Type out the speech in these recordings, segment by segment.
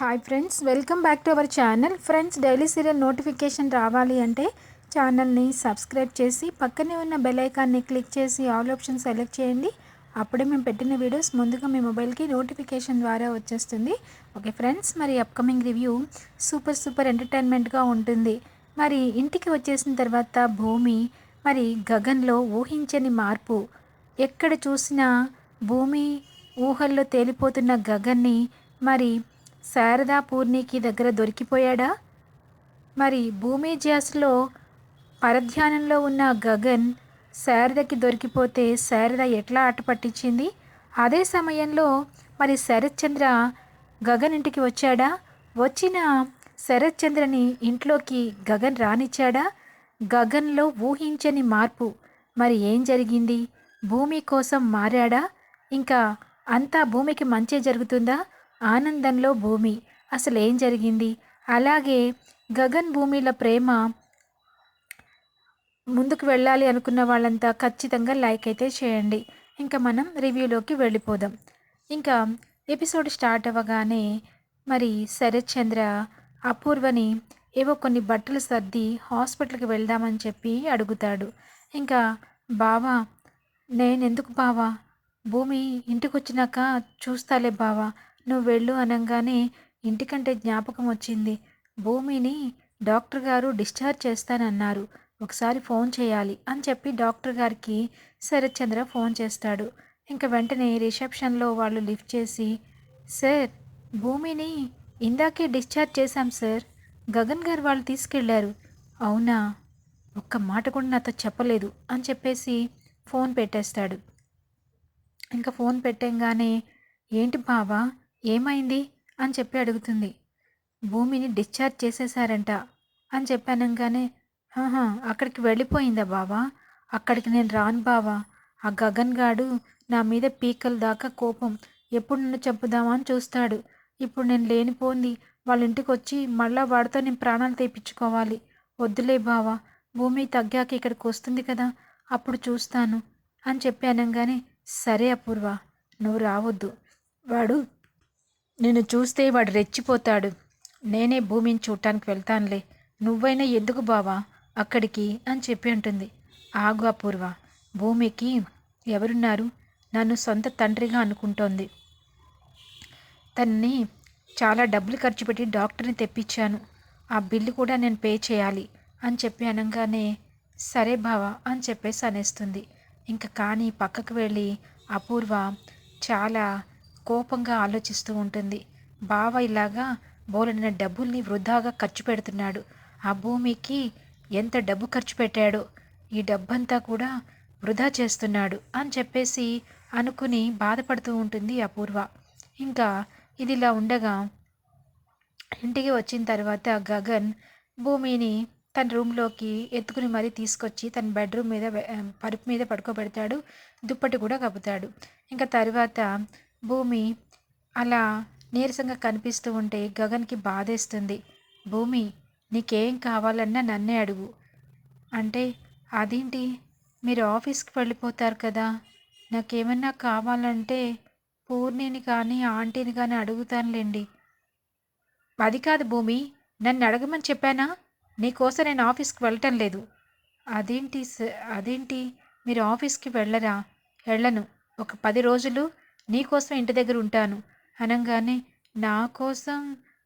Hi friends welcome back to our channel friends daily serial notification రావాలి అంటే ఛానల్ని subscribe చేసి పక్కనే ఉన్న బెల్ ఐకాన్ని క్లిక్ చేసి ఆల్ ఆప్షన్ సెలెక్ట్ చేయండి. అప్పుడే మేము పెట్టిన వీడియోస్ ముందుగా మీ మొబైల్కి నోటిఫికేషన్ ద్వారా వచ్చేస్తుంది. ఓకే ఫ్రెండ్స్ మరి అప్కమింగ్ రివ్యూ సూపర్ సూపర్ ఎంటర్టైన్మెంట్గా ఉంటుంది. మరి ఇంటికి వచ్చేసిన తర్వాత భూమి మరి గగన్లో ఊహించని మార్పు. ఎక్కడ చూసినా భూమి ఊహల్లో తేలిపోతున్న గగన్ని మరి శారదా పూర్ణికి దగ్గర దొరికిపోయాడా? మరి భూమి జాస్లో పరధ్యానంలో ఉన్న గగన్ శారదకి దొరికిపోతే శారద ఎట్లా ఆట పట్టించింది? అదే సమయంలో మరి శరత్చంద్ర గగన్ ఇంటికి వచ్చాడా? వచ్చిన శరత్చంద్రని ఇంట్లోకి గగన్ రానిచ్చాడా? గగన్లో ఊహించని మార్పు. మరి ఏం జరిగింది? భూమి కోసం మారాడా? ఇంకా అంతా భూమికి మంచి జరుగుతుందా? ఆనందంలో భూమి. అసలేం జరిగింది? అలాగే గగన్ భూమిల ప్రేమ ముందుకు వెళ్ళాలి అనుకున్న వాళ్ళంతా ఖచ్చితంగా లైక్ అయితే చేయండి. ఇంకా మనం రివ్యూలోకి వెళ్ళిపోదాం. ఇంకా ఎపిసోడ్ స్టార్ట్ అవ్వగానే మరి శరత్ చంద్ర అపూర్వని ఏవో కొన్ని బట్టలు సర్ది హాస్పిటల్కి వెళ్దామని చెప్పి అడుగుతాడు. ఇంకా బావా నేనెందుకు బావా? భూమి ఇంటికి వచ్చినాక చూస్తాలే బావా. నువ్వు వెళ్ళు అనగానే ఇంటికంటే జ్ఞాపకం వచ్చింది. భూమిని డాక్టర్ గారు డిశ్చార్జ్ చేస్తానన్నారు. ఒకసారి ఫోన్ చేయాలి అని చెప్పి డాక్టర్ గారికి శరత్చంద్ర ఫోన్ చేస్తాడు. ఇంకా వెంటనే రిసెప్షన్లో వాళ్ళు లిఫ్ట్ చేసి సార్ భూమిని ఇందాకే డిశ్చార్జ్ చేశాం సార్. గగన్ గారు వాళ్ళు తీసుకెళ్ళారు. అవునా? ఒక్క మాట కూడా నాతో చెప్పలేదు. అని చెప్పేసి ఫోన్ పెట్టేస్తాడు. ఇంకా ఫోన్ పెట్టంగానే ఏంటి బావా? ఏమైంది? అని చెప్పి అడుగుతుంది. భూమిని డిశ్చార్జ్ చేసేసారంట అని చెప్పానంగానే "ఆహా, అక్కడికి వెళ్ళిపోయిందా బావా? అక్కడికి నేను రాను బావా. ఆ గగన్ గాడు నా మీద పీకల దాకా కోపం. ఎప్పుడు నన్ను చంపుదామా అని చూస్తాడు. ఇప్పుడు నేను లేనిపోంది. వాళ్ళ ఇంటికి వచ్చి మళ్ళా వాడితో నేను ప్రాణాలు తెప్పించుకోవాలి. వద్దులే బావా. భూమి తగ్గాక ఇక్కడికి వస్తుంది కదా. అప్పుడు చూస్తాను. అని చెప్పి అనగానే సరే అపూర్వ నువ్వు రావద్దు. వాడు నిన్ను చూస్తే వాడు రెచ్చిపోతాడు. నేనే భూమిని చూడటానికి వెళ్తానులే. నువ్వైనా ఎందుకు బావా? అక్కడికి అని చెప్పి అంటుంది. ఆగు అపూర్వ. భూమికి ఎవరున్నారు? నన్ను సొంత తండ్రిగా అనుకుంటోంది. తన్ని చాలా డబ్బులు ఖర్చు పెట్టి డాక్టర్ని తెప్పించాను. ఆ బిల్లు కూడా నేను పే చేయాలి అని చెప్పి అనగానే సరే బావా అని చెప్పేసి అనేస్తుంది. ఇంకా కానీ పక్కకు వెళ్ళి అపూర్వ చాలా కోపంగా ఆలోచిస్తూ ఉంటుంది. బావ ఇలాగా బోలెడిన డబ్బుల్ని వృధాగా ఖర్చు పెడుతున్నాడు. ఆ భూమికి ఎంత డబ్బు ఖర్చు పెట్టాడో ఈ డబ్బంతా కూడా వృధా చేస్తున్నాడు అని చెప్పేసి అనుకుని బాధపడుతూ ఉంటుంది అపూర్వ. ఇంకా ఇది ఇలా ఉండగా ఇంటికి వచ్చిన తర్వాత గగన్ భూమిని తన రూమ్లోకి ఎత్తుకుని మరీ తీసుకొచ్చి తన బెడ్రూమ్ మీద పరుపు మీద పడుకోబెడతాడు. దుప్పటి కూడా కప్పుతాడు. ఇంకా తర్వాత భూమి అలా నీరసంగా కనిపిస్తూ ఉంటే గగన్కి బాధేస్తుంది. భూమి నీకేం కావాలన్నా నన్నే అడుగు. అంటే అదేంటి? మీరు ఆఫీస్కి వెళ్ళిపోతారు కదా. నాకేమన్నా కావాలంటే పూర్ణిని కానీ ఆంటీని కానీ అడుగుతానులేండి. అది కాదు భూమి నన్ను అడగమని చెప్పానా? నీకోసం నేను ఆఫీస్కి వెళ్ళటం లేదు. అదేంటి స- అదేంటి? మీరు ఆఫీస్కి వెళ్ళరా? వెళ్ళను. ఒక పది రోజులు నీకోసం ఇంటి దగ్గర ఉంటాను. అనగానే నా కోసం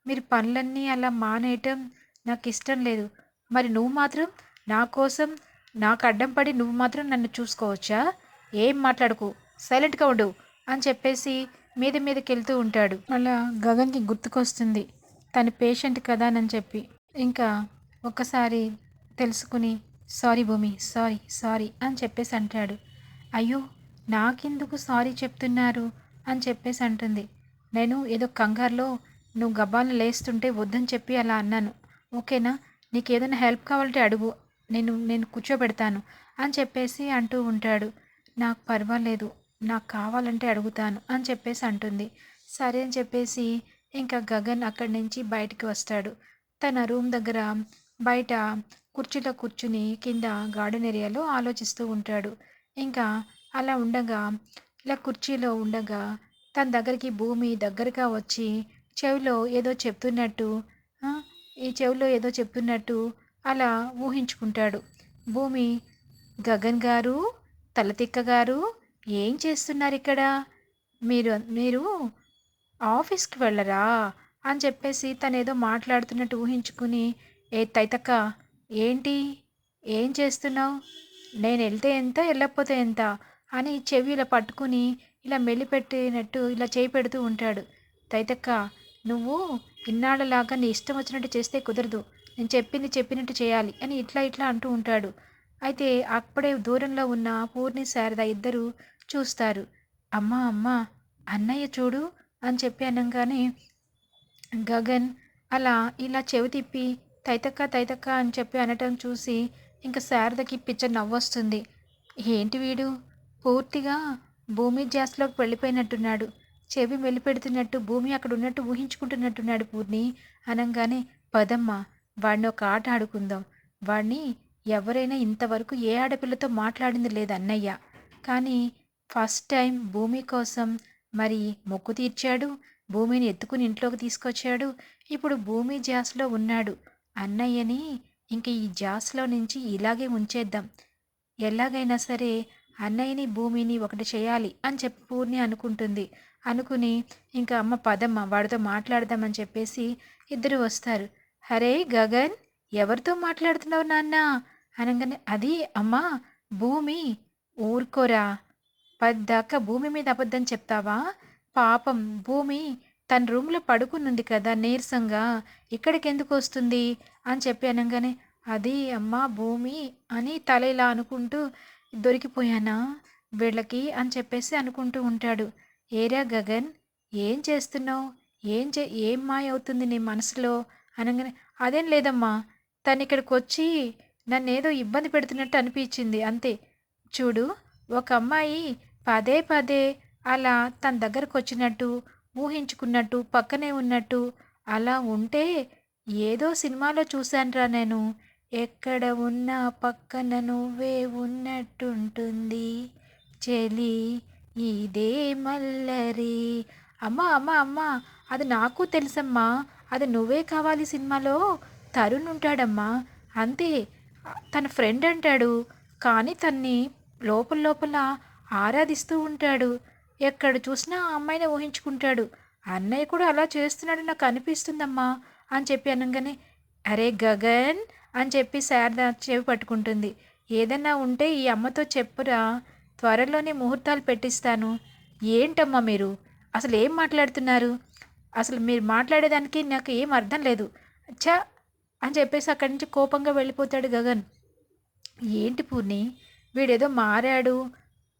మీరు పనులన్నీ అలా మానేయటం నాకు ఇష్టం లేదు. మరి నువ్వు మాత్రం నా కోసం నాకు అడ్డం పడి నువ్వు మాత్రం నన్ను చూసుకోవచ్చా? ఏం మాట్లాడకు సైలెంట్గా ఉండు అని చెప్పేసి మీద మీదకి వెళ్తూ ఉంటాడు. అలా గగన్కి గుర్తుకొస్తుంది తన పేషెంట్ కదా అని చెప్పి. ఇంకా ఒక్కసారి తెలుసుకుని సారీ భూమి సారీ సారీ అని చెప్పేసి అంటాడు. అయ్యో నాకెందుకు సారీ చెప్తున్నారు అని చెప్పేసి అంటుంది. నేను ఏదో కంగారులో నువ్వు గబ్బాలను లేస్తుంటే వద్దని చెప్పి అలా అన్నాను. ఓకేనా? నీకు ఏదైనా హెల్ప్ కావాలంటే అడుగు. నేను నేను కూర్చోబెడతాను అని చెప్పేసి అంటూ ఉంటాడు. నాకు పర్వాలేదు. నాకు కావాలంటే అడుగుతాను అని చెప్పేసి అంటుంది. సరే అని చెప్పేసి ఇంకా గగన్ అక్కడి నుంచి బయటికి వస్తాడు. తన రూమ్ దగ్గర బయట కుర్చీలో కూర్చుని కింద గార్డెన్ ఏరియాలో ఆలోచిస్తూ ఉంటాడు. ఇంకా అలా ఉండగా ఇలా కుర్చీలో ఉండగా తన దగ్గరికి భూమి దగ్గరగా వచ్చి చెవిలో ఏదో చెప్తున్నట్టు ఈ చెవిలో ఏదో చెప్తున్నట్టు అలా ఊహించుకుంటాడు. భూమి గగన్ గారు తలతిక్క గారు ఏం చేస్తున్నారు ఇక్కడ? మీరు మీరు ఆఫీస్కి వెళ్ళరా? అని చెప్పేసి తను ఏదో మాట్లాడుతున్నట్టు ఊహించుకుని ఏ తైతక్క ఏంటి? ఏం చేస్తున్నావు? నేను వెళ్తే ఎంత వెళ్ళకపోతే ఎంత? అని చెవి ఇలా పట్టుకుని ఇలా మెల్లిపెట్టినట్టు ఇలా చేయి పెడుతూ ఉంటాడు. తైతక్క నువ్వు ఇన్నాళ్ళలాగా నీ ఇష్టం వచ్చినట్టు చేస్తే కుదరదు. నేను చెప్పింది చెప్పినట్టు చేయాలి అని ఇట్లా ఇట్లా అంటూ ఉంటాడు. అయితే అప్పుడే దూరంలో ఉన్న పూర్ణి శారద ఇద్దరు చూస్తారు. అమ్మా అమ్మా అన్నయ్య చూడు అని చెప్పి అనగానే గగన్ అలా ఇలా చెవి తిప్పి తైతక్క తైతక్క అని చెప్పి అనటం చూసి ఇంకా శారదకి పిచ్చ నవ్వొస్తుంది. ఏంటి వీడు? పూర్తిగా భూమి జాస్లోకి వెళ్ళిపోయినట్టున్నాడు. చెవి మెలిపెడుతున్నట్టు భూమి అక్కడ ఉన్నట్టు ఊహించుకుంటున్నట్టున్నాడు పూర్ణి. అనగానే పదమ్మ వాడిని ఒక ఆట ఆడుకుందాం. వాడిని ఎవరైనా ఇంతవరకు ఏ ఆడపిల్లతో మాట్లాడింది లేదు అన్నయ్య. కానీ ఫస్ట్ టైం భూమి కోసం మరి మొక్కు తీర్చాడు భూమిని ఎత్తుకుని ఇంట్లోకి తీసుకొచ్చాడు. ఇప్పుడు భూమి జాస్లో ఉన్నాడు. అన్నయ్యని ఇంక ఈ జాస్లో నుంచి ఇలాగే ఉంచేద్దాం. ఎలాగైనా సరే అన్నయ్యని భూమిని ఒకటి చేయాలి అని చెప్పి పూర్ణి అనుకుంటుంది. అనుకుని ఇంకా అమ్మ పదమ్మ వాడితో మాట్లాడదామని చెప్పేసి ఇద్దరు వస్తారు. హరే గగన్ ఎవరితో మాట్లాడుతున్నావు నాన్న? అనగానే అది అమ్మా భూమి ఊరుకోరా. పద్దాకా భూమి మీద అబద్ధం చెప్తావా? పాపం భూమి తన రూమ్లో పడుకునుంది కదా నీరసంగా ఇక్కడికి ఎందుకు వస్తుంది? అని చెప్పి అనగానే అది అమ్మా భూమి అని తల ఇలా అనుకుంటూ దొరికిపోయానా? వీళ్ళకి అని చెప్పేసి అనుకుంటూ ఉంటాడు. ఏరా గగన్ ఏం చేస్తున్నావు? ఏం చే ఏం మాయ అవుతుంది నీ మనసులో? అనగానే అదేం లేదమ్మా. తను ఇక్కడికి వచ్చి నన్ను ఏదో ఇబ్బంది పెడుతున్నట్టు అనిపించింది. అంతే. చూడు ఒక అమ్మాయి పదే పదే అలా తన దగ్గరకు వచ్చినట్టు ఊహించుకున్నట్టు పక్కనే ఉన్నట్టు అలా ఉంటే ఏదో సినిమాలో చూశానురా నేను. ఎక్కడ ఉన్నా పక్కన నువ్వే ఉన్నట్టుంటుంది. చెలి ఇదే మల్లరి. అమ్మా అమ్మా అమ్మా అది నాకు తెలుసమ్మా. అది నువ్వే కావాలి సినిమాలో? తరుణ్ ఉంటాడమ్మా అంతే తన ఫ్రెండ్ అంటాడు. కానీ తన్ని లోపల లోపల ఆరాధిస్తూ ఉంటాడు. ఎక్కడ చూసినా ఆ అమ్మాయిని ఊహించుకుంటాడు. అన్నయ్య కూడా అలా చేస్తున్నాడు నాకు అనిపిస్తుందమ్మా అని చెప్పి అనగానే అరే గగన్ అని చెప్పి శారద చెవి పట్టుకుంటుంది. ఏదన్నా ఉంటే ఈ అమ్మతో చెప్పురా. త్వరలోనే ముహూర్తాలు పెట్టిస్తాను. ఏంటమ్మా మీరు? అసలు ఏం మాట్లాడుతున్నారు? అసలు మీరు మాట్లాడేదానికి నాకు ఏం అర్థం లేదు. ఛా! అని చెప్పేసి అక్కడి నుంచి కోపంగా వెళ్ళిపోతాడు గగన్. ఏంటి పూర్ణి? వీడేదో మారాడు.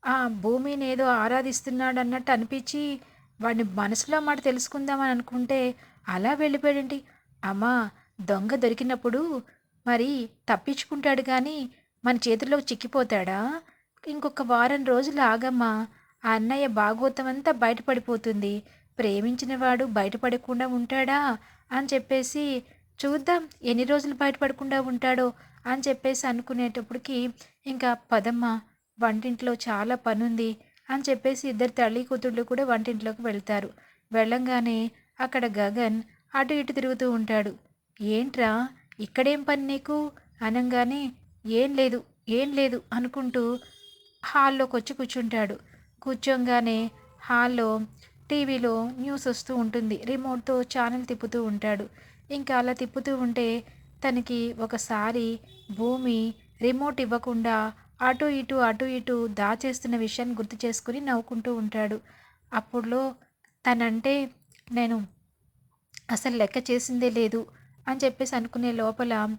ఆ భూమిని ఏదో ఆరాధిస్తున్నాడు అన్నట్టు అనిపించి వాడిని మనసులో మాట తెలుసుకుందామని అనుకుంటే అలా వెళ్ళిపోయాడండి అమ్మా దొంగ దొరికినప్పుడు మరి తప్పించుకుంటాడు కానీ మన చేతిలో చిక్కిపోతాడా? ఇంకొక వారం రోజులు ఆగమ్మా. ఆ అన్నయ్య భాగవతం అంతా బయటపడిపోతుంది. ప్రేమించిన వాడు బయటపడకుండా ఉంటాడా? అని చెప్పేసి చూద్దాం ఎన్ని రోజులు బయటపడకుండా ఉంటాడో అని చెప్పేసి అనుకునేటప్పటికి ఇంకా పదమ్మ వంటింట్లో చాలా పనుంది అని చెప్పేసి ఇద్దరు తల్లి కూతుళ్ళు కూడా వంటింట్లోకి వెళ్తారు. వెళ్ళంగానే అక్కడ గగన్ అటు ఇటు తిరుగుతూ ఉంటాడు. ఏంట్రా? ఇక్కడేం పని నీకు? అనగానే ఏం లేదు ఏం లేదు అనుకుంటూ హాల్లోకి వచ్చి కూర్చుంటాడు. కూర్చోగానే హాల్లో టీవీలో న్యూస్ వస్తూ ఉంటుంది. రిమోట్తో ఛానల్ తిప్పుతూ ఉంటాడు. ఇంకా అలా తిప్పుతూ ఉంటే తనకి ఒకసారి భూమి రిమోట్ ఇవ్వకుండా అటు ఇటు అటు ఇటు దాచేస్తున్న విషయాన్ని గుర్తు చేసుకుని నవ్వుకుంటూ ఉంటాడు. అప్పుడులో తనంటే నేను అసలు లెక్క చేసిందే లేదు. అని చెప్పేసి అనుకునే లోపల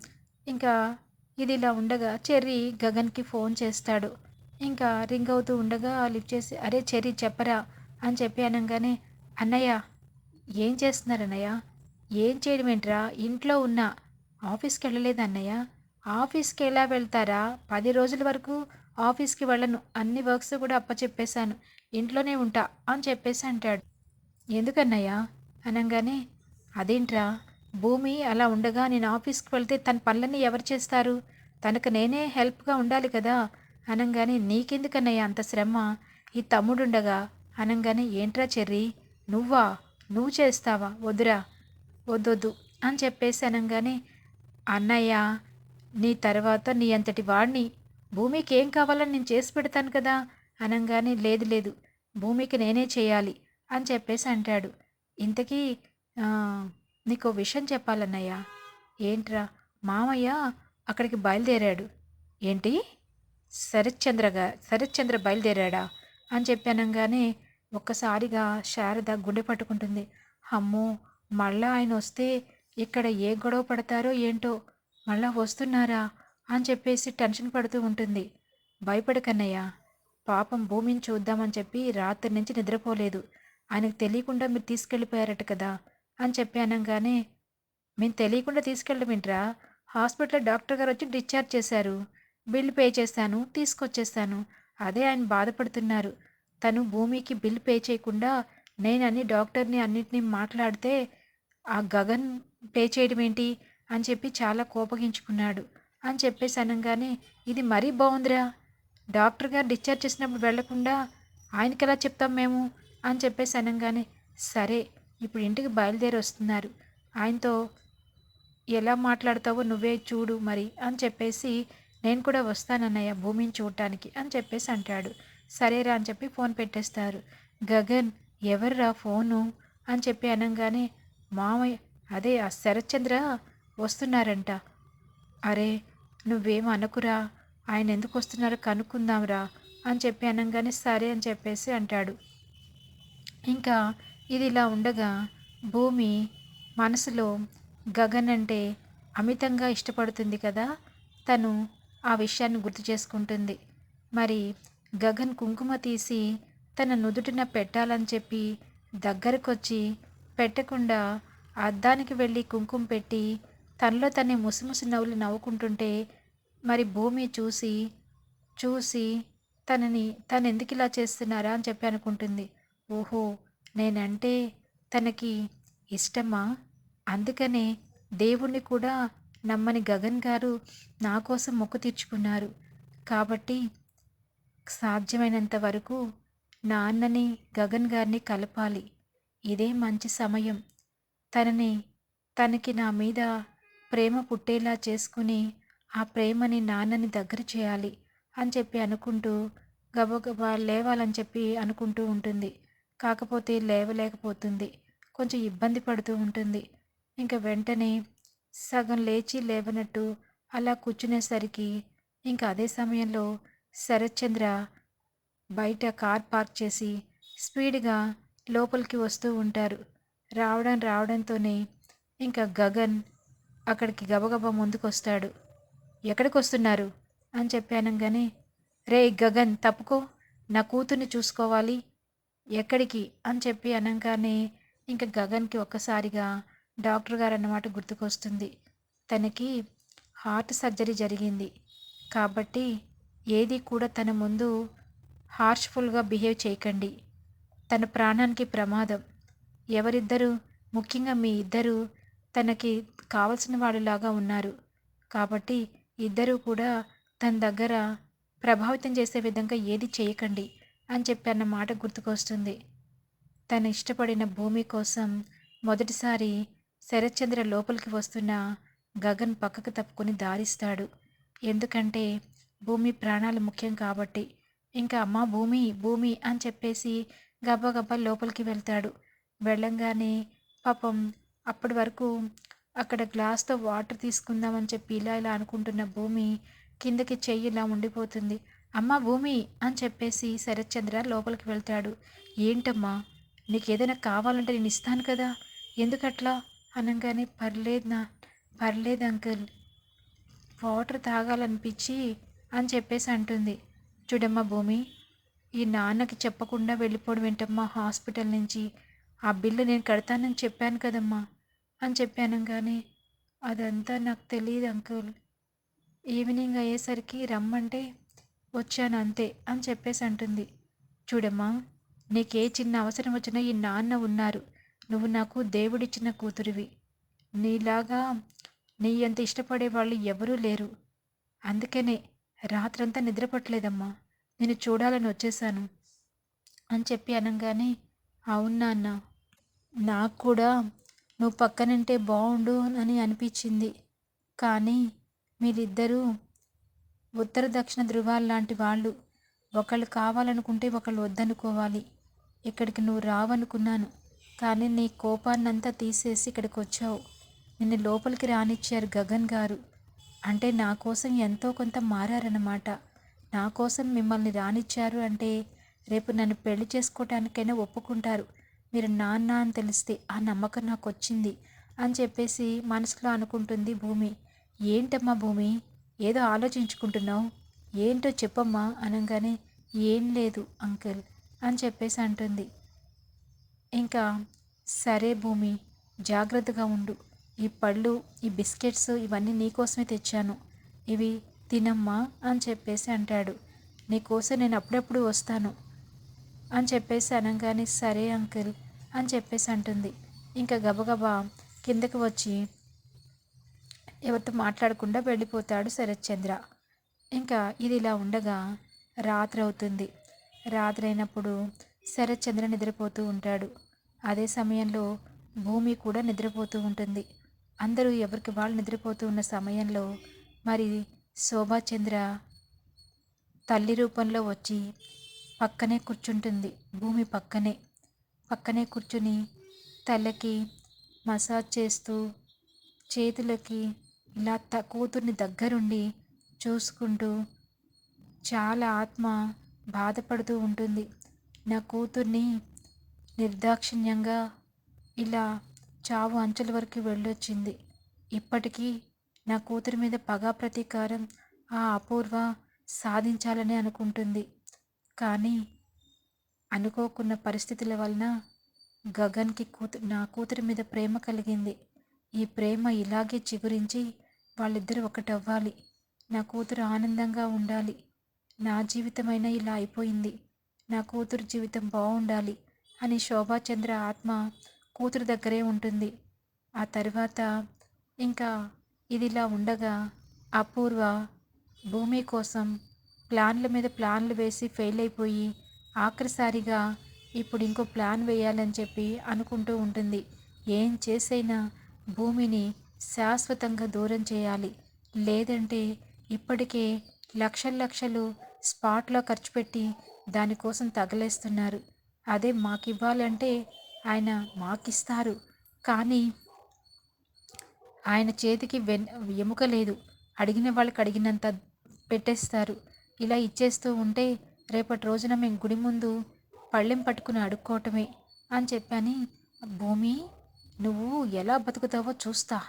ఇంకా ఇది ఇలా ఉండగా చెర్రీ గగన్కి ఫోన్ చేస్తాడు. ఇంకా రింగ్ అవుతూ ఉండగా లిఫ్ట్ చేసి అరే చెర్రీ చెప్పరా? అని చెప్పి అనగానే అన్నయ్య ఏం చేస్తున్నారు అన్నయ్య? ఏం చేయడం ఏంట్రా? ఇంట్లో ఉన్నా. ఆఫీస్కి వెళ్ళలేదు అన్నయ్య. ఆఫీస్కి ఎలా వెళ్తారా? పది రోజుల వరకు ఆఫీస్కి వెళ్ళను. అన్ని వర్క్స్ కూడా అప్పచెప్పేశాను. ఇంట్లోనే ఉంటా అని చెప్పేసి అంటాడు. ఎందుకన్నయ్యా? అనగానే అదేంట్రా? భూమి అలా ఉండగా నేను ఆఫీస్కి వెళ్తే తన పనులన్నీ ఎవరు చేస్తారు? తనకు నేనే హెల్ప్గా ఉండాలి కదా? అనగానే నీకెందుకన్నయ్య అంత శ్రమ? ఈ తమ్ముడుండగా? అనగానే ఏంట్రా చెర్రీ? నువ్వా? నువ్వు చేస్తావా? వద్దురా. వద్దొద్దు అని చెప్పేసి అనగానే అన్నయ్య నీ తర్వాత నీ అంతటి వాడిని భూమికి ఏం కావాలని నేను చేసి పెడతాను కదా? అనగానే లేదు లేదు. భూమికి నేనే చేయాలి అని చెప్పేసి అంటాడు. ఇంతకీ నీకో విషయం చెప్పాలన్నయ్య. ఏంట్రా? మామయ్య అక్కడికి బయలుదేరాడు. ఏంటి? శరత్చంద్రగా శరత్చంద్ర బయలుదేరాడా? అని చెప్పి ఒక్కసారిగా శారద గుండె పట్టుకుంటుంది. అమ్మో! మళ్ళా ఆయన వస్తే ఇక్కడ ఏ గొడవ పడతారో ఏంటో. మళ్ళా వస్తున్నారా? అని చెప్పేసి టెన్షన్ పడుతూ ఉంటుంది. భయపడకన్నయ్య. పాపం భూమిని చూద్దామని చెప్పి రాత్రి నుంచి నిద్రపోలేదు. ఆయనకు తెలియకుండా మీరు తీసుకెళ్ళిపోయారట కదా. అని చెప్పి అనగానే మేము తెలియకుండా తీసుకెళ్ళమింట్రా హాస్పిటల్ డాక్టర్ గారు వచ్చి డిశ్చార్జ్ చేశారు. బిల్ పే చేశాను తీసుకొచ్చేసాను అదే ఆయన బాధపడుతున్నారు. తను భూమికి బిల్ పే చేయకుండా నేను అన్ని డాక్టర్ని అన్నిటినీ మాట్లాడితే ఆ గగన్ పే చేయడం ఏంటి? అని చెప్పి చాలా కోపగించుకున్నాడు. అని చెప్పేసి అనగానే ఇది మరీ బాగుందిరా. డాక్టర్ గారు డిశ్చార్జ్ చేసినప్పుడు వెళ్ళకుండా ఆయనకి ఎలా చెప్తాం మేము? అని చెప్పేసి అనగానే సరే ఇప్పుడు ఇంటికి బయలుదేరి వస్తున్నారు. ఆయనతో ఎలా మాట్లాడతావో నువ్వే చూడు మరి అని చెప్పేసి నేను కూడా వస్తానన్నయ్య భూమిని చూడటానికి అని చెప్పేసి అంటాడు. సరేరా అని చెప్పి ఫోన్ పెట్టేస్తారు. గగన్ ఎవర్రా ఫోను? అని చెప్పి అనగానే మామయ్య అదే ఆ శరత్చంద్ర వస్తున్నారంట. అరే నువ్వేం అనకురా? ఆయన ఎందుకు వస్తున్నారో కనుక్కుందాంరా అని చెప్పి అనగానే సరే అని చెప్పేసి అంటాడు. ఇంకా ఇది ఇలా ఉండగా భూమి మనసులో గగన్ అంటే అమితంగా ఇష్టపడుతుంది కదా? తను ఆ విషయాన్ని గుర్తు చేసుకుంటుంది. మరి గగన్ కుంకుమ తీసి తన నుదుటిన పెట్టాలని చెప్పి దగ్గరకొచ్చి పెట్టకుండా అద్దానికి వెళ్ళి కుంకుమ పెట్టి తనలో తనే ముసిముసి నవ్వులు నవ్వుకుంటుంటే మరి భూమి చూసి చూసి తనని తను ఎందుకు ఇలా చేస్తున్నారా అని చెప్పి అనుకుంటుంది. ఓహో! నేనంటే తనకి ఇష్టమా? అందుకనే దేవుణ్ణి కూడా నమ్మని గగన్ గారు నా కోసం మొక్కు తీర్చుకున్నారు. కాబట్టి సాధ్యమైనంత వరకు నాన్నని గగన్ గారిని కలపాలి. ఇదే మంచి సమయం. తనని తనకి నా మీద ప్రేమ పుట్టేలా చేసుకుని ఆ ప్రేమని నాన్నని దగ్గర చేయాలి అని చెప్పి అనుకుంటూ గబగబా లేవాలని చెప్పి అనుకుంటూ ఉంటుంది. కాకపోతే లేవలేకపోతుంది. కొంచెం ఇబ్బంది పడుతూ ఉంటుంది. ఇంకా వెంటనే సగం లేచి లేవనట్టు అలా కూర్చునేసరికి ఇంకా అదే సమయంలో శరత్చంద్ర బయట కార్ పార్క్ చేసి స్పీడ్గా లోపలికి వస్తూ ఉంటారు. రావడం రావడంతోనే ఇంకా గగన్ అక్కడికి గబగబా ముందుకొస్తాడు. ఎక్కడికి వస్తున్నారు అని చెప్పాను కానీ రే గగన్ తప్పుకో. నా కూతుర్ని చూసుకోవాలి. ఎక్కడికి అని చెప్పి అనగానే ఇంకా గగన్కి ఒక్కసారిగా డాక్టర్ గారు అన్నమాట గుర్తుకొస్తుంది. తనకి హార్ట్ సర్జరీ జరిగింది. కాబట్టి ఏది కూడా తన ముందు హార్ష్ఫుల్గా బిహేవ్ చేయకండి. తన ప్రాణానికి ప్రమాదం. ఎవరిద్దరు ముఖ్యంగా మీ ఇద్దరు తనకి కావలసిన వాళ్ళలాగా ఉన్నారు. కాబట్టి ఇద్దరూ కూడా తన దగ్గర ప్రభావితం చేసే విధంగా ఏది చేయకండి. అని చెప్పి అన్న మాట గుర్తుకొస్తుంది. తను ఇష్టపడిన భూమి కోసం మొదటిసారి శరత్చంద్ర లోపలికి వస్తున్న గగన్ పక్కకు తప్పుకొని దారిస్తాడు. ఎందుకంటే భూమి ప్రాణాలు ముఖ్యం కాబట్టి. ఇంకా అమ్మ భూమి భూమి అని చెప్పేసి గబ్బా లోపలికి వెళ్తాడు. వెళ్ళంగానే పాపం అప్పటి వరకు అక్కడ గ్లాస్తో వాటర్ తీసుకుందామని చెప్పి ఇలా ఇలా అనుకుంటున్న భూమి కిందకి చెయ్యి ఇలా ఉండిపోతుంది. అమ్మ భూమి అని చెప్పేసి శరత్చంద్ర లోపలికి వెళ్తాడు. ఏంటమ్మా నీకు ఏదైనా కావాలంటే నేను ఇస్తాను కదా? ఎందుకట్లా? అనగానే పర్లేదు నా పర్లేదు అంకుల్. వాటర్ తాగాలనిపించి అని చెప్పేసి అంటుంది. చూడమ్మా భూమి ఈ నాన్నకి చెప్పకుండా వెళ్ళిపోవడం ఏంటమ్మా హాస్పిటల్ నుంచి? ఆ బిల్లు నేను కడతానని చెప్పాను కదమ్మా అని చెప్పాను కానీ అదంతా నాకు తెలియదు అంకుల్. ఈవినింగ్ అయ్యేసరికి రమ్మంటే వచ్చాను అంతే అని చెప్పేసి అంటుంది. చూడమ్మా నీకే చిన్న అవసరం వచ్చినా ఈ నాన్న ఉన్నారు. నువ్వు నాకు దేవుడిచ్చిన కూతురివి. నీలాగా నీ అంత ఇష్టపడే వాళ్ళు ఎవరూ లేరు. అందుకనే రాత్రంతా నిద్రపట్టలేదమ్మా. నేను చూడాలని వచ్చేసాను అని చెప్పి అనగానే అవునా అన్న నాకు కూడా నువ్వు పక్కనంటే బాగుండు అని అనిపించింది. కానీ మీరిద్దరూ ఉత్తర దక్షిణ ధృవాలు లాంటి వాళ్ళు ఒకళ్ళు కావాలనుకుంటే ఒకళ్ళు వద్దనుకోవాలి. ఇక్కడికి నువ్వు రావనుకున్నాను. కానీ నీ కోపాన్నంతా తీసేసి ఇక్కడికి వచ్చావు నిన్ను లోపలికి రానిచ్చారు గగన్ గారు. అంటే నా కోసం ఎంతో కొంత మారారన్నమాట. నా కోసం మిమ్మల్ని రానిచ్చారు అంటే రేపు నన్ను పెళ్ళి చేసుకోవటానికైనా ఒప్పుకుంటారు. మీరు నాన్న అని తెలిస్తే ఆ నమ్మకం నాకు వచ్చింది అని చెప్పేసి మనసులో అనుకుంటుంది భూమి. ఏంటమ్మా భూమి? ఏదో ఆలోచించుకుంటున్నావు? ఏంటో చెప్పమ్మా అనగానే ఏం లేదు అంకుల్ అని చెప్పేసి అంటుంది. ఇంకా సరే భూమి జాగ్రత్తగా ఉండు. ఈ పళ్ళు ఈ బిస్కెట్స్ ఇవన్నీ నీకోసమే తెచ్చాను. ఇవి తినమ్మా అని చెప్పేసి అంటాడు. నీకోసం నేను అప్పుడప్పుడు వస్తాను అని చెప్పేసి అనగానే సరే అంకుల్ అని చెప్పేసి అంటుంది. ఇంకా గబగబా కిందకి వచ్చి ఎవరితో మాట్లాడకుండా వెళ్ళిపోతాడు శరత్చంద్ర. ఇంకా ఇది ఇలా ఉండగా రాత్రి అవుతుంది. రాత్రి అయినప్పుడు శరత్చంద్ర నిద్రపోతూ ఉంటాడు. అదే సమయంలో భూమి కూడా నిద్రపోతూ ఉంటుంది. అందరూ ఎవరికి వాళ్ళు నిద్రపోతూ ఉన్న సమయంలో మరి శోభాచంద్ర తల్లి రూపంలో వచ్చి పక్కనే కూర్చుంటుంది. భూమి పక్కనే. పక్కనే కూర్చుని తలకి మసాజ్ చేస్తూ చేతులకి ఇలా త కూతుర్ని దగ్గరుండి చూసుకుంటూ చాలా ఆత్మ బాధపడుతూ ఉంటుంది. నా కూతుర్ని నిర్దాక్షిణ్యంగా ఇలా చావు అంచుల వరకు వెళ్ళొచ్చింది. ఇప్పటికీ నా కూతురి మీద పగా ప్రతీకారం ఆ అపూర్వ సాధించాలని అనుకుంటుంది. కానీ అనుకోకున్న పరిస్థితుల వలన గగన్కి కూతు నా కూతురి మీద ప్రేమ కలిగింది. ఈ ప్రేమ ఇలాగే చిగురించి వాళ్ళిద్దరూ ఒకటవ్వాలి. నా కూతురు ఆనందంగా ఉండాలి. నా జీవితమైనా ఇలా అయిపోయింది. నా కూతురు జీవితం బాగుండాలి అని శోభాచంద్ర ఆత్మ కూతురు దగ్గరే ఉంటుంది. ఆ తర్వాత ఇంకా ఇది ఇలా ఉండగా అపూర్వ భూమి కోసం ప్లాన్ల మీద ప్లాన్లు వేసి ఫెయిల్ అయిపోయి ఆఖరిసారిగా ఇప్పుడు ఇంకో ప్లాన్ వేయాలని చెప్పి అనుకుంటూ ఉంటుంది. ఏం చేసైనా భూమిని శాశ్వతంగా దూరం చేయాలి. లేదంటే ఇప్పటికే లక్షల లక్షలు స్పాట్లో ఖర్చు పెట్టి దానికోసం తగలేస్తున్నారు. అదే మాకు ఇవ్వాలంటే ఆయన మాకిస్తారు. కానీ ఆయన చేతికి వెన్ ఎముక లేదు. అడిగిన వాళ్ళకి అడిగినంత పెట్టేస్తారు. ఇలా ఇచ్చేస్తూ ఉంటే రేపటి రోజున మేము గుడి ముందు పళ్ళెం పట్టుకుని అడుక్కోవటమే అని చెప్పాని భూమి నువ్వు ఎలా బతుకుతావో చూస్తా.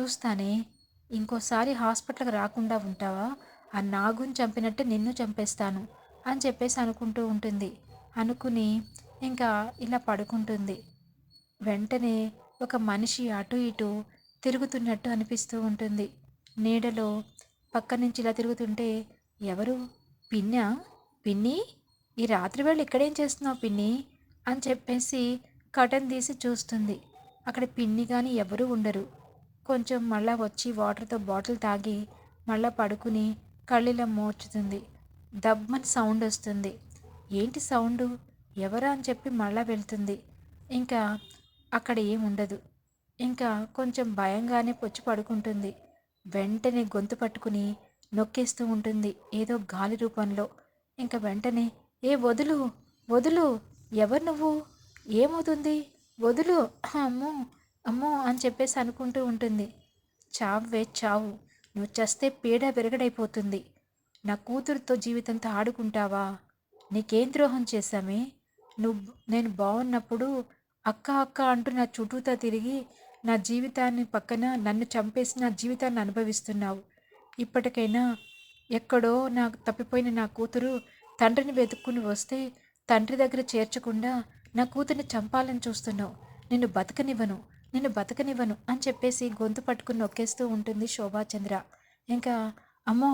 చూస్తానే ఇంకోసారి హాస్పిటల్కి రాకుండా ఉంటావా? ఆ నాగుని చంపినట్టు నిన్ను చంపేస్తాను అని చెప్పేసి అనుకుంటూ ఉంటుంది. అనుకుని ఇంకా ఇలా పడుకుంటుంది. వెంటనే ఒక మనిషి అటు ఇటు తిరుగుతున్నట్టు అనిపిస్తూ ఉంటుంది. నీడలో పక్క నుంచి ఇలా తిరుగుతుంటే ఎవరు? పిన్నా? పిన్ని? ఈ రాత్రి వేళ ఇక్కడేం చేస్తున్నావు పిన్ని? అని చెప్పేసి కటన్ తీసి చూస్తుంది. అక్కడ పిన్ని కానీ ఎవరు ఉండరు. కొంచెం మళ్ళా వచ్చి వాటర్తో బాటిల్ తాగి మళ్ళా పడుకుని కళ్ళిలా మోర్చుతుంది. దబ్బని సౌండ్ వస్తుంది. ఏంటి సౌండు? ఎవరా అని చెప్పి మళ్ళా వెళ్తుంది. ఇంకా అక్కడ ఏముండదు. ఇంకా కొంచెం భయంగానే పొచ్చి పడుకుంటుంది. వెంటనే గొంతు పట్టుకుని నొక్కేస్తూ ఉంటుంది ఏదో గాలి రూపంలో. ఇంకా వెంటనే ఏ వదులు వదులు ఎవరు నువ్వు? ఏమవుతుంది? వదులు అమ్మో! అమ్మో అని చెప్పేసి అనుకుంటూ ఉంటుంది. చావే చావు నువ్వు చస్తే పీడ విరగడైపోతుంది. నా కూతురుతో జీవితంతో ఆడుకుంటావా? నీకేం ద్రోహం చేశామే? నువ్వు నేను బాగున్నప్పుడు అక్క అక్క అంటూ నా చుట్టూతో తిరిగి నా జీవితాన్ని పక్కన నన్ను చంపేసి నా జీవితాన్ని అనుభవిస్తున్నావు. ఇప్పటికైనా ఎక్కడో నాకు తప్పిపోయిన నా కూతురు తండ్రిని వెతుక్కుని వస్తే తండ్రి దగ్గర చేర్చకుండా నా కూతుర్ని చంపాలని చూస్తున్నావు. నిన్ను బతకనివ్వను. నేను బతకనివ్వను అని చెప్పేసి గొంతు పట్టుకుని నొక్కేస్తూ ఉంటుంది శోభాచంద్ర ఇంకా అమ్మో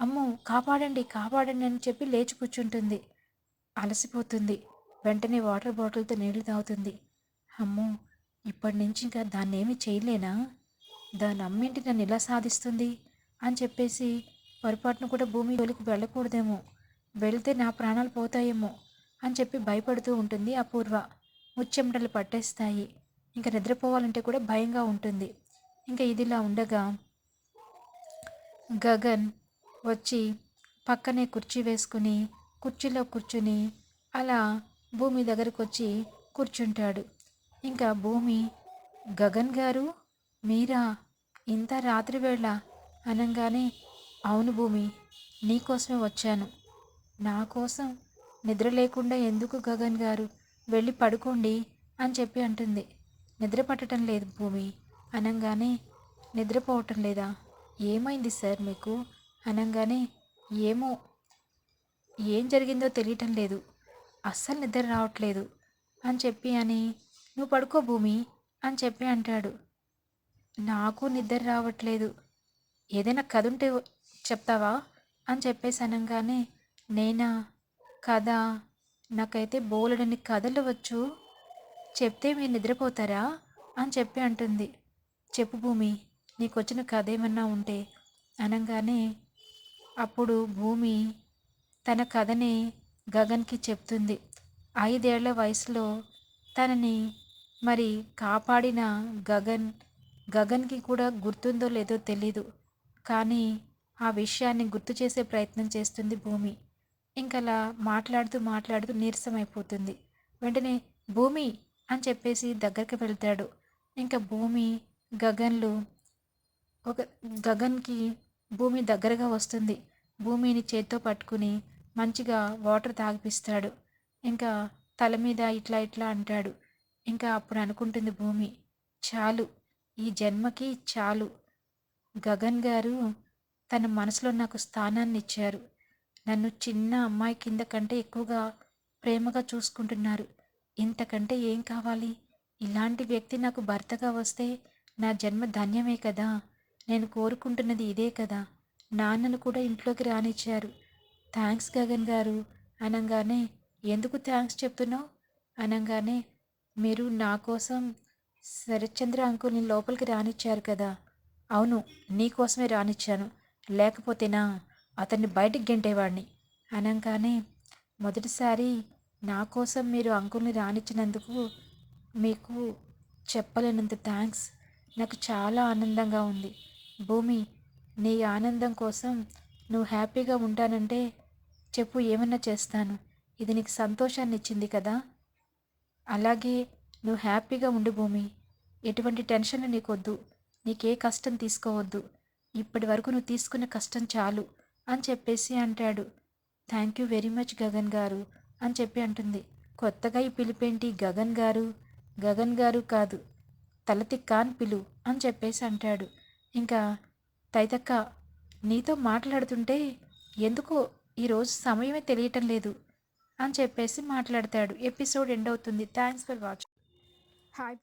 అమ్మో కాపాడండి కాపాడండి అని చెప్పి లేచి కూర్చుంటుంది. అలసిపోతుంది. వెంటనే వాటర్ బాటిల్తో నీళ్ళు తాగుతుంది. అమ్మో ఇప్పటి నుంచి ఇంకా దాన్ని ఏమి చేయలేనా? దాని అమ్మింటి నన్ను ఇలా సాధిస్తుంది? అని చెప్పేసి పొరపాటును కూడా భూమి జోలికి వెళ్ళకూడదేమో వెళితే నా ప్రాణాలు పోతాయేమో అని చెప్పి భయపడుతూ ఉంటుంది అపూర్వ. ముచ్చెమటలు పట్టేస్తాయి. ఇంకా నిద్రపోవాలంటే కూడా భయంగా ఉంటుంది. ఇంకా ఇదిలా ఉండగా గగన్ వచ్చి పక్కనే కుర్చీ వేసుకుని కుర్చీలో కూర్చుని అలా భూమి దగ్గరకు వచ్చి కూర్చుంటాడు. ఇంకా భూమి గగన్ గారు మీరా? ఇంత రాత్రి వేళ? అనగానే అవును భూమి నీకోసమే వచ్చాను. నా కోసం నిద్ర లేకుండా ఎందుకు గగన్ గారు వెళ్ళి పడుకోండి అని చెప్పి అంటుంది. నిద్రపట్టడం లేదు భూమి. అనగానే నిద్రపోవటం లేదా? ఏమైంది సార్ మీకు? అనగానే ఏమో. ఏం జరిగిందో తెలియటం లేదు. అస్సలు నిద్ర రావట్లేదు. అని చెప్పి అని నువ్వు పడుకో భూమి అని చెప్పి అంటాడు. నాకు నిద్ర రావట్లేదు. ఏదైనా కథ ఉంటే చెప్తావా? అని చెప్పేసి అనగానే నేనా? కథ? నాకైతే బోలెడని కథలు వచ్చు. చెప్తే మీరు నిద్రపోతారా? అని చెప్పి అంటుంది. చెప్పు భూమి నీకు వచ్చిన కథ ఏమన్నా ఉంటే అనగానే అప్పుడు భూమి తన కథని గగన్కి చెప్తుంది. ఐదేళ్ళ వయసులో తనని మరి కాపాడిన గగన్ గగన్కి కూడా గుర్తుందో లేదో తెలీదు. కానీ ఆ విషయాన్ని గుర్తు చేసే ప్రయత్నం చేస్తుంది భూమి. ఇంకలా మాట్లాడుతూ మాట్లాడుతూ నీరసమైపోతుంది. వెంటనే భూమి! అని చెప్పేసి దగ్గరికి వెళ్తాడు. ఇంకా భూమి గగన్లు ఒక గగన్కి భూమి దగ్గరగా వస్తుంది. భూమిని చేత్తో పట్టుకుని మంచిగా వాటర్ తాగిపిస్తాడు. ఇంకా తల మీద ఇట్లా ఇట్లా అంటాడు. ఇంకా అప్పుడు అనుకుంటుంది భూమి చాలు ఈ జన్మకి చాలు. గగన్ గారు తన మనసులో నాకు స్థానాన్ని ఇచ్చారు నన్ను చిన్న అమ్మాయి కింద కంటే ఎక్కువగా ప్రేమగా చూసుకుంటున్నారు. ఇంతకంటే ఏం కావాలి? ఇలాంటి వ్యక్తి నాకు భర్తగా వస్తే నా జన్మ ధన్యమే కదా? నేను కోరుకుంటున్నది ఇదే కదా? నాన్నను కూడా ఇంట్లోకి రానిచ్చారు. థ్యాంక్స్ గగన్ గారు. అనగానే ఎందుకు థ్యాంక్స్ చెప్తున్నావు? అనగానే మీరు నా కోసం శరత్చంద్ర అంకుల్ని లోపలికి రానిచ్చారు కదా? అవును నీకోసమే రానిచ్చాను. లేకపోతేనా అతన్ని బయటికి గెంటేవాడిని. అనగానే మొదటిసారి నా కోసం మీరు అంకుల్ని రానిచ్చినందుకు మీకు చెప్పలేనంత థ్యాంక్స్ నాకు చాలా ఆనందంగా ఉంది. భూమి నీ ఆనందం కోసం నువ్వు హ్యాపీగా ఉంటానంటే చెప్పు ఏమన్నా చేస్తాను. ఇది నీకు సంతోషాన్ని ఇచ్చింది కదా? అలాగే నువ్వు హ్యాపీగా ఉండు భూమి. ఎటువంటి టెన్షన్లు నీకొద్దు. నీకే కష్టం తీసుకోవద్దు. ఇప్పటి వరకు నువ్వు తీసుకున్న కష్టం చాలు అని చెప్పేసి అంటాడు. Thank you very much Gagan garu. అని చెప్పి అంటుంది. కొత్తగా ఈ పిలిపేంటి గగన్ గారు? గగన్ గారు కాదు తలతి కాన్ పిలు అని చెప్పేసి అంటాడు. ఇంకా తైతక్క నీతో మాట్లాడుతుంటే ఎందుకో ఈరోజు సమయమే తెలియటం లేదు అని చెప్పేసి మాట్లాడతాడు. ఎపిసోడ్ ఎండ్ అవుతుంది. Thanks for watching hi.